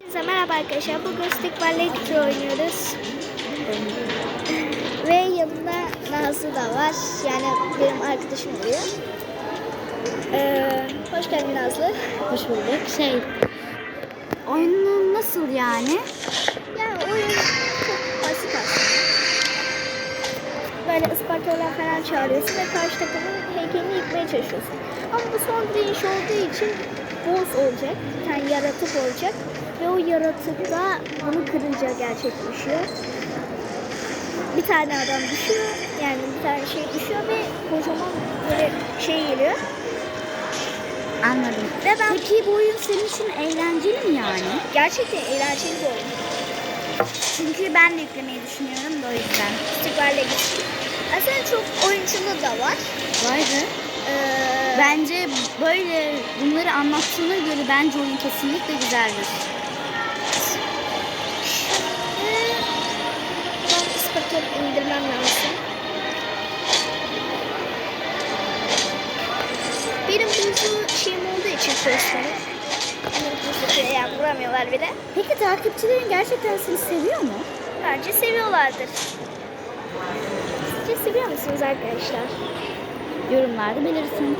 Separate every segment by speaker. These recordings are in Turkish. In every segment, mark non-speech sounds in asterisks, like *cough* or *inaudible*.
Speaker 1: Herkese merhaba arkadaşlar. Bugün Stick Valley Victory oynuyoruz. Ve yanımda Nazlı da var. Yani benim arkadaşım oluyor. Ee, hoş geldin Nazlı.
Speaker 2: Hoş bulduk. Şey, oyunu nasıl yani?
Speaker 1: Yani oyun çok basit aslında. Böyle Ispartalılar falan çağırıyorsun ve karşı takımın heykelini yıkmaya çalışıyorsun. Ama bu son direniş olduğu için boss olacak. Bir tane yaratık olacak. Ve o yaratık da bunu kırınca gerçekleşiyor. Bir tane adam düşüyor. Yani bir tane şey düşüyor ve kocaman böyle şey geliyor.
Speaker 2: Anladım.
Speaker 1: Ve ben
Speaker 2: Peki bu oyun senin için eğlenceli mi yani?
Speaker 1: gerçekten eğlenceli bir oyun.
Speaker 2: Çünkü ben de yüklemeyi düşünüyorum da o yüzden.
Speaker 1: Stickler'le gittim. Aslında çok oyunculu da var.
Speaker 2: Vay be.
Speaker 1: Ee,
Speaker 2: Bence böyle bunları anlattığına göre bence oyun kesinlikle güzeldir.
Speaker 1: Şimdi ben ispatot indirmem lazım. Benim hızlı şeyim olduğu için hızlı şey yani vuramıyorlar bile.
Speaker 2: Peki takipçilerin gerçekten seni seviyor mu?
Speaker 1: Bence seviyorlardır. Sizce seviyor musunuz arkadaşlar?
Speaker 2: Yorumlarda belirtin.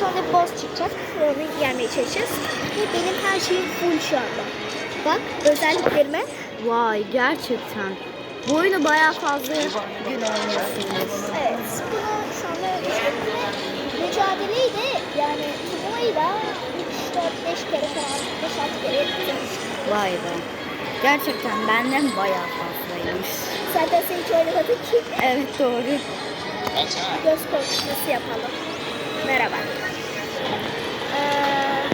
Speaker 1: Sonra boss çıkacak. Onu yenmeye çalışacağız. Ve benim her şeyim full şu anda. Bak özelliklerime.
Speaker 2: Vay gerçekten. Bu oyunu bayağı fazla gün oynuyorsunuz.
Speaker 1: Evet. Bunu sonra işte mücadeleyi de yani turnuvayı da 3, 4, 5 kere falan 5-6 kere bitirmiştim.
Speaker 2: Vay be. Gerçekten benden bayağı fazlaymış.
Speaker 1: Zaten sen hiç oynamadın ki.
Speaker 2: Evet doğru.
Speaker 1: Göz korkutusu yapalım. Merhaba. Ee,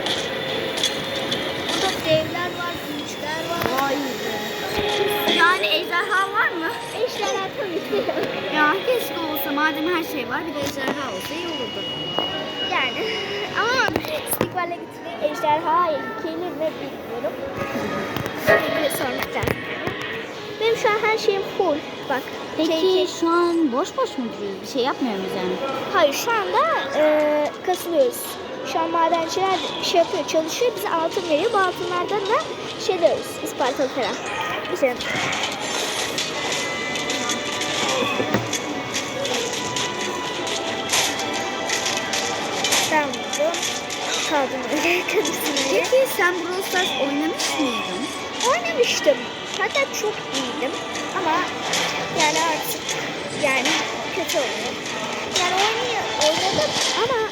Speaker 1: burada devler var, güçler var.
Speaker 2: Vay be. Yani ejderha var mı?
Speaker 1: Eşler tabii ki.
Speaker 2: Ya keşke olsa madem her şey var bir de ejderha olsa iyi olurdu.
Speaker 1: Yani ama Stigval'e gittiğinde ejderha gelir mi bilmiyorum. Şimdi sormak lazım. Şu an her şeyim full. Bak.
Speaker 2: Peki
Speaker 1: şey-
Speaker 2: şu an boş boş mu duruyoruz? Bir şey yapmıyor muyuz yani?
Speaker 1: Hayır şu anda e, kasılıyoruz. Şu an madenciler şey yapıyor, çalışıyor. Bize altın veriyor. Bu altınlardan da şey diyoruz. Ispartalı falan. Ben vurdum. Kaldım *laughs* öyle.
Speaker 2: Peki sen Brawl Stars oynamış mıydın?
Speaker 1: Oynamıştım. Hatta çok iyiydim. Ama yani artık yani kötü oynuyor. Yani oynuyor, oynadım ama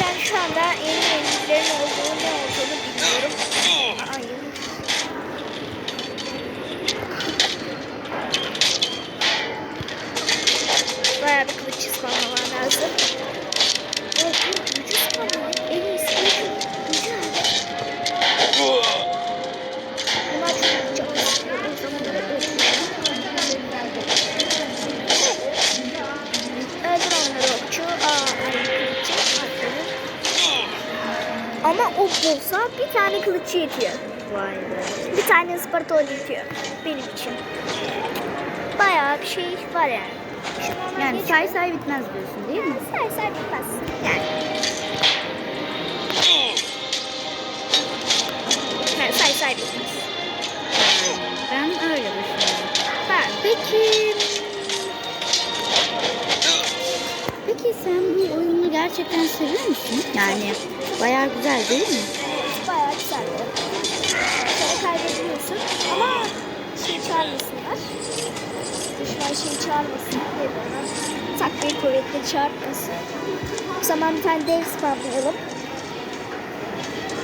Speaker 1: yani şu anda yeni yeniliklerin olduğu ne olduğunu bilmiyorum. Ay. Bayağı bir kılıç ısmarlamam lazım. Yetiyor.
Speaker 2: Vay be.
Speaker 1: Bir tane Ispartalı yetiyor. Benim için. Bayağı bir şey var yani. Şunlardan
Speaker 2: Yani say say bitmez diyorsun değil mi?
Speaker 1: say say bitmez. Yani. Yani say say bitmez.
Speaker 2: Ben öyle düşünüyorum.
Speaker 1: Ben
Speaker 2: Peki... Peki sen bu oyunu gerçekten seviyor musun? Yani bayağı güzel değil mi?
Speaker 1: Bir oyun. Sonra kaybediyorsun ama şey çağırmasınlar. Düşman şey çağırmasın. Takviye kuvvetleri çağırmasın. O zaman bir tane dev spamlayalım.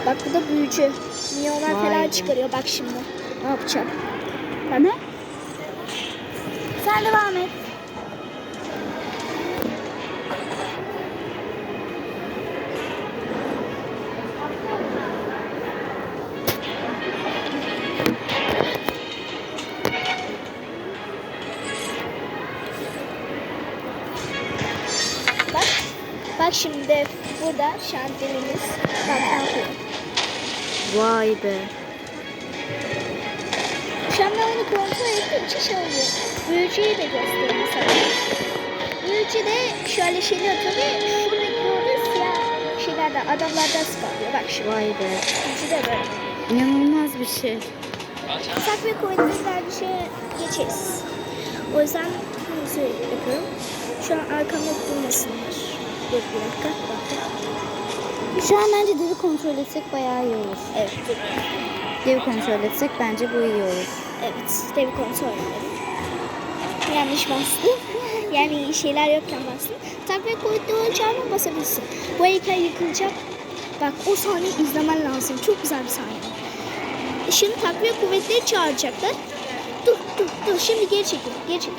Speaker 1: Bak bu da büyücü. Milyonlar falan çıkarıyor bak şimdi. Ne yapacağım?
Speaker 2: Ne? Sen devam et.
Speaker 1: Şimdi ne yapıyor.
Speaker 2: Vay be.
Speaker 1: Şu an ben onu kontrol ettiğim için şey oluyor. Büyücüyü de göstereyim sana. Büyücü de şöyle şeyler ve şuradaki gördüğün siyah şeylerden da adamlardan spamlıyor. Bak şu
Speaker 2: Vay be.
Speaker 1: üçü de böyle.
Speaker 2: İnanılmaz bir şey.
Speaker 1: Takviye kuvvetleri bir şeye geçeriz. O yüzden hızlı yapıyorum. Şu an arkamda durmasınlar. Dur bir dakika.
Speaker 2: Şu an bence devi kontrol etsek bayağı iyi olur.
Speaker 1: Evet.
Speaker 2: Devi kontrol etsek bence bu iyi olur.
Speaker 1: Evet. Devi kontrol edelim. Yanlış bastım. yani iyi şeyler yokken bastım. Takviye kuvvetleri çağırma basabilirsin. Bu heykel yıkılacak. Bak o sahneyi izlemen lazım. Çok güzel bir sahne. Şimdi takviye kuvvetleri çağıracaklar. Dur dur dur. Şimdi geri çekil. Geri çekil.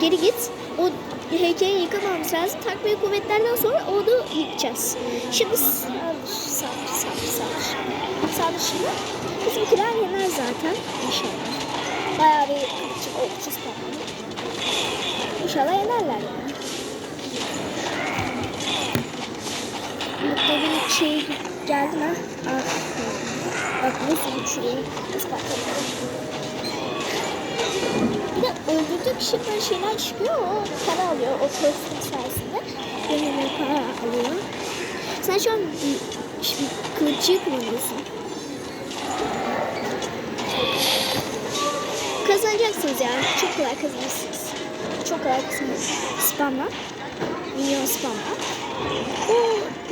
Speaker 1: Geri git. O heykeli yıkamamız lazım. Takviye kuvvetlerden sonra onu yıkacağız. Şimdi saldır, saldır, saldır, saldır. Saldır şimdi. Bizimkiler yener zaten. İnşallah. Bayağı bir kılıçı okçuz kalmalı. İnşallah yenerler yani. Mutlu bir şey geldi mi? Bak nasıl uçuyor. Ispartalı. Bir de öldürdüğü kişi böyle şeyler çıkıyor. O para alıyor. O kostüm sayesinde. Benimle para alıyor. Sen şu an şimdi kılıççıyı kullanıyorsun. Kazanacaksınız yani. Çok kolay kazanırsınız. Çok kolay kazanırsınız. Spamla. Milyon spamla. O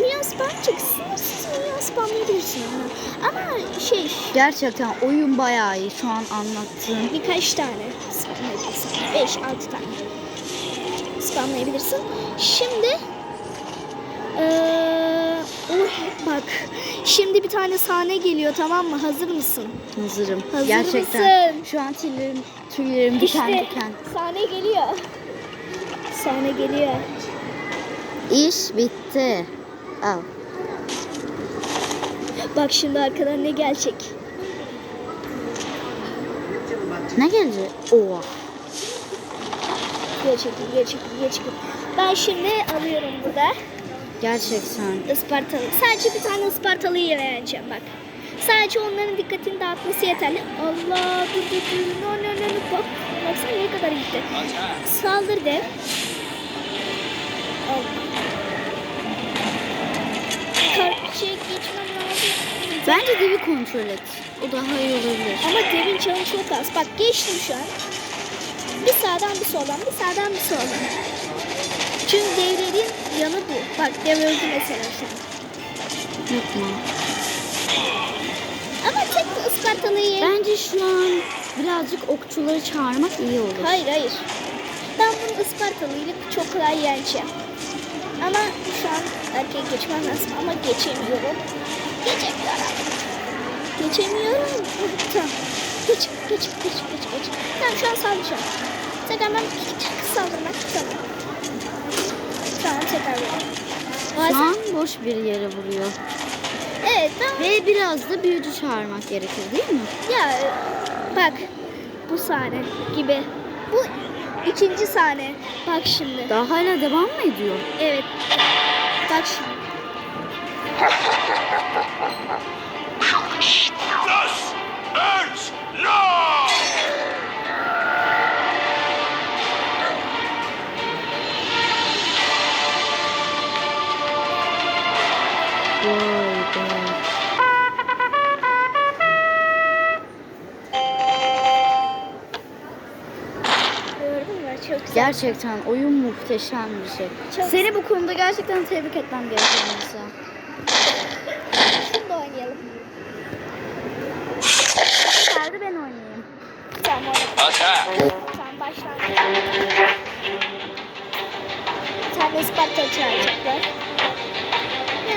Speaker 1: milyon spam çıksın. Siz milyon spamlayabilirsiniz ama. Ama şey
Speaker 2: Gerçekten oyun bayağı iyi şu an anlattığın.
Speaker 1: birkaç tane. 5-6 tane spamlayabilirsin. Şimdi eee oh, bak şimdi bir tane sahne geliyor tamam mı? Hazır mısın?
Speaker 2: Hazırım.
Speaker 1: Hazır
Speaker 2: Gerçekten.
Speaker 1: mısın?
Speaker 2: Şu an tüylerim, tüylerim diken
Speaker 1: İşte
Speaker 2: diken.
Speaker 1: sahne geliyor. Sahne geliyor.
Speaker 2: İş bitti. Al.
Speaker 1: Bak şimdi arkadan ne gelecek?
Speaker 2: Ne gelecek? Oha.
Speaker 1: Geri çekil, geri çekil, geri çekil. Ben şimdi alıyorum burada.
Speaker 2: Gerçekten.
Speaker 1: Ispartalı. Sadece bir tane Ispartalı'yı yeneceğim bak. Sadece onların dikkatini dağıtması yeterli. Allah dur dur. No no no no. Bak. Baksana ne kadar gitti. Saldır de. Al. Karşıya geçmem lazım.
Speaker 2: Bence devi kontrol et. O daha iyi olabilir.
Speaker 1: Ama devin canı çok az. Bak geçtim şu an. Bir sağdan bir soldan, bir sağdan bir soldan. Çünkü devlerin yanı bu. Bak dev öldü mesela şu an.
Speaker 2: Yapma.
Speaker 1: Ama tek Ispartalı'yı
Speaker 2: Bence şu an birazcık okçuları çağırmak iyi olur.
Speaker 1: Hayır hayır. Ben bunu Ispartalı'yla çok kolay yeneceğim. Ama şu an erkeğe geçmem lazım ama geçemiyorum. Geçemiyorum. Geçemiyorum. *laughs* Tamam. Geç, geç, geç, geç, geç. Tamam şu an saldıracağım. Tekrardan saldırmak. Tamam. Tamam tekrar veriyorum.
Speaker 2: Şu an boş bir yere vuruyor.
Speaker 1: Evet tamam.
Speaker 2: Ve biraz da büyücü çağırmak gerekir değil mi?
Speaker 1: Ya bak bu sahne gibi. Bu ikinci sahne. Bak şimdi.
Speaker 2: Daha hala devam mı ediyor?
Speaker 1: Evet. Bak şimdi.
Speaker 3: Das now!
Speaker 2: Vay be. Gerçekten oyun muhteşem bir şey.
Speaker 1: Çok-
Speaker 2: Seni bu konuda gerçekten tebrik etmem gerekiyor Musa.
Speaker 1: Şunu da oynayalım.
Speaker 2: Geldi ben oynayayım.
Speaker 1: Tamam.
Speaker 3: Attack!
Speaker 1: Tamam başlayalım. Bir tane Isparta çağıracaklar.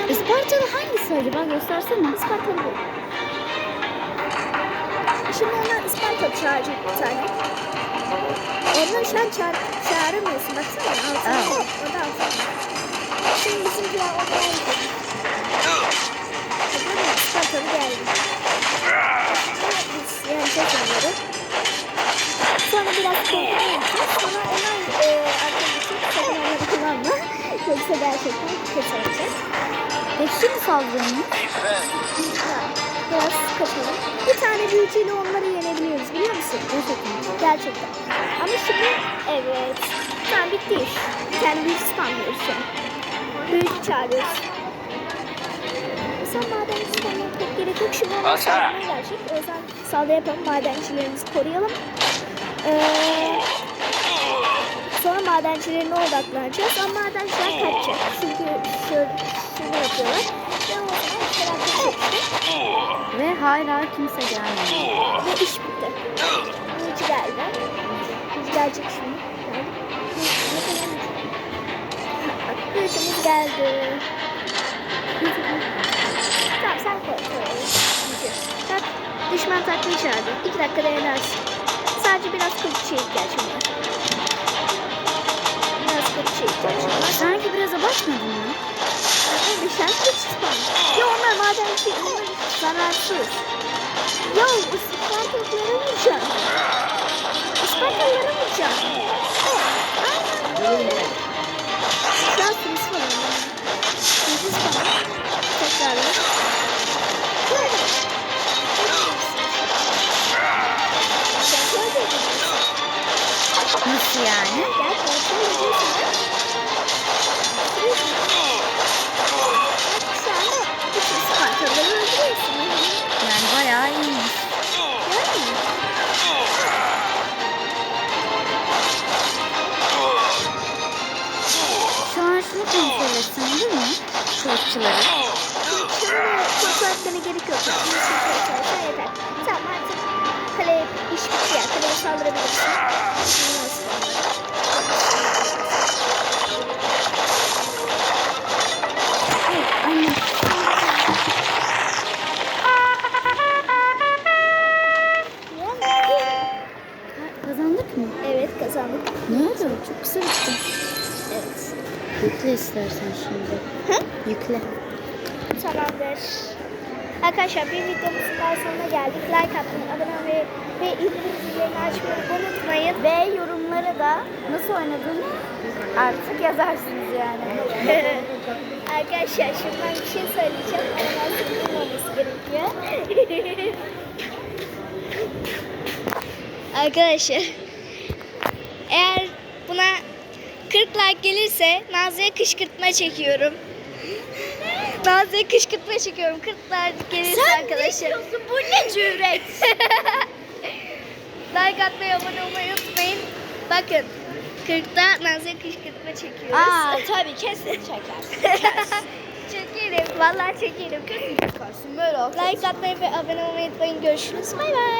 Speaker 2: Ispartalı hangisi acaba göstersene.
Speaker 1: Ispartalı bu. Şimdi onlar Isparta çağıracak bir tane. Onları şu an çağır, çağıramıyorsun. Baksana altına.
Speaker 2: Evet.
Speaker 1: Oh, o da altına. Şimdi bizimkiler onlara gidiyor. Ispartalı geldi. Biz yeneceğiz onları. Sonra biraz edeceğiz. Sonra onlar e, sakın onları kullanma. Yoksa gerçekten kötü olacak.
Speaker 2: Peki şimdi
Speaker 1: Biraz kaçalım. Bir tane büyücüyle onları yenebiliyoruz biliyor musun? Gerçekten. Gerçekten. Ama şimdi evet. Tamam bitti iş. Tane büyücü spamlıyoruz şu an. Büyücü çağırıyoruz. yüzden madencilik olmak pek gerek yok. Şimdi onlar gelecek. O yüzden saldırı yapalım. Madencilerimizi koruyalım. Ee, sonra madencilerine odaklanacağız. Ama madenciler kaçacak. Çünkü şöyle, şunu yapıyorlar. Ve o zaman işler.
Speaker 2: Ve hala kimse gelmedi.
Speaker 1: Ve iş bitti. Uyucu geldi. Uyucu gelecek şimdi. Uyucumuz geldi. tamam sen koy. koy. Bak düşman taktiği çağırdı. İki dakikada yenersin. Sadece biraz kılıççıya ihtiyacım var. Biraz kılıççıya ihtiyacım var.
Speaker 2: Sanki biraz abartmadın mı?
Speaker 1: Bir sen kılıç spam. Ya onlar madenci, onlar zararsız. Ya Ispartalılara
Speaker 2: bayağı an şunu kontrol etsen olur mu? Kılıççıları.
Speaker 1: Kontrol etmene gerek yok. Yeter. Tamam artık kaleye iş bitti ya. Kaleye saldırabilirsin. Arkadaşlar bir videomuzun daha sonuna geldik. Like atmayı, abone olmayı ve ilgili zillerini açmayı unutmayın.
Speaker 2: Ve yorumlara da nasıl oynadığını artık yazarsınız yani. *laughs*
Speaker 1: Arkadaşlar şimdi ben bir şey söyleyeceğim. Animasyon olması gerekiyor. *laughs* Arkadaşlar eğer buna 40 like gelirse Nazlı'ya kışkırtma çekiyorum. Nazlı'ya kışkırtma çekiyorum. 40 like gelirse arkadaşlar.
Speaker 2: Bu ne cüret? *laughs*
Speaker 1: like atmayı, abone olmayı unutmayın. Bakın 40'ta Nazlı'ya kışkırtma çekiyoruz.
Speaker 2: Aa tabii kesin çeker. *laughs*
Speaker 1: çekerim. Vallahi çekerim.
Speaker 2: Yaparsın böyle olsun.
Speaker 1: Like atmayı ve abone olmayı unutmayın. Görüşürüz. Bay bay.